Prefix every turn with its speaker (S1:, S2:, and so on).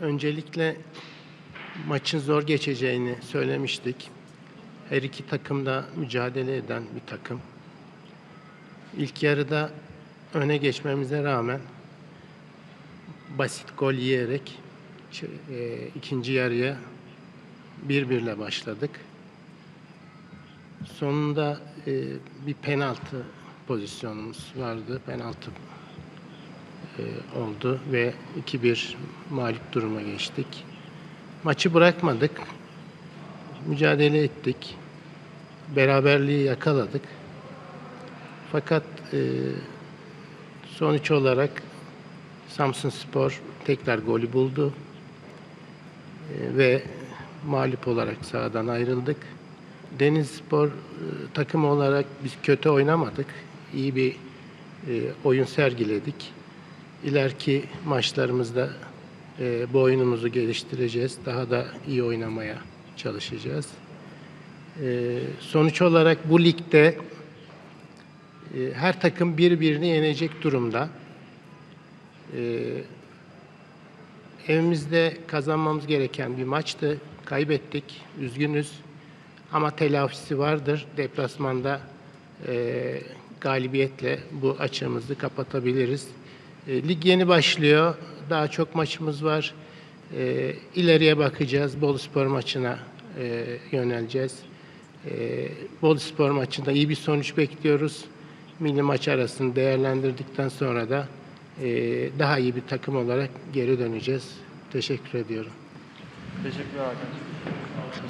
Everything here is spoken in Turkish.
S1: Öncelikle maçın zor geçeceğini söylemiştik. Her iki takım da mücadele eden bir takım. İlk yarıda öne geçmemize rağmen basit gol yiyerek e, ikinci yarıya bir birle başladık. Sonunda e, bir penaltı pozisyonumuz vardı. Penaltı oldu ve 2-1 mağlup duruma geçtik. Maçı bırakmadık. Mücadele ettik. Beraberliği yakaladık. Fakat e, sonuç olarak Samsun Spor tekrar golü buldu. E, ve mağlup olarak sahadan ayrıldık. Deniz Spor e, takım olarak biz kötü oynamadık. İyi bir e, oyun sergiledik. İleriki maçlarımızda e, bu oyunumuzu geliştireceğiz. Daha da iyi oynamaya çalışacağız. E, sonuç olarak bu ligde e, her takım birbirini yenecek durumda. E, evimizde kazanmamız gereken bir maçtı. Kaybettik. Üzgünüz. Ama telafisi vardır. Deplasmanda e, galibiyetle bu açığımızı kapatabiliriz. E, lig yeni başlıyor. Daha çok maçımız var. E, bakacağız. Bolu Spor maçına e, yöneleceğiz. E, Bolu Spor maçında iyi bir sonuç bekliyoruz. Milli maç arasını değerlendirdikten sonra da e, daha iyi bir takım olarak geri döneceğiz. Teşekkür ediyorum.
S2: Teşekkürler Hakan.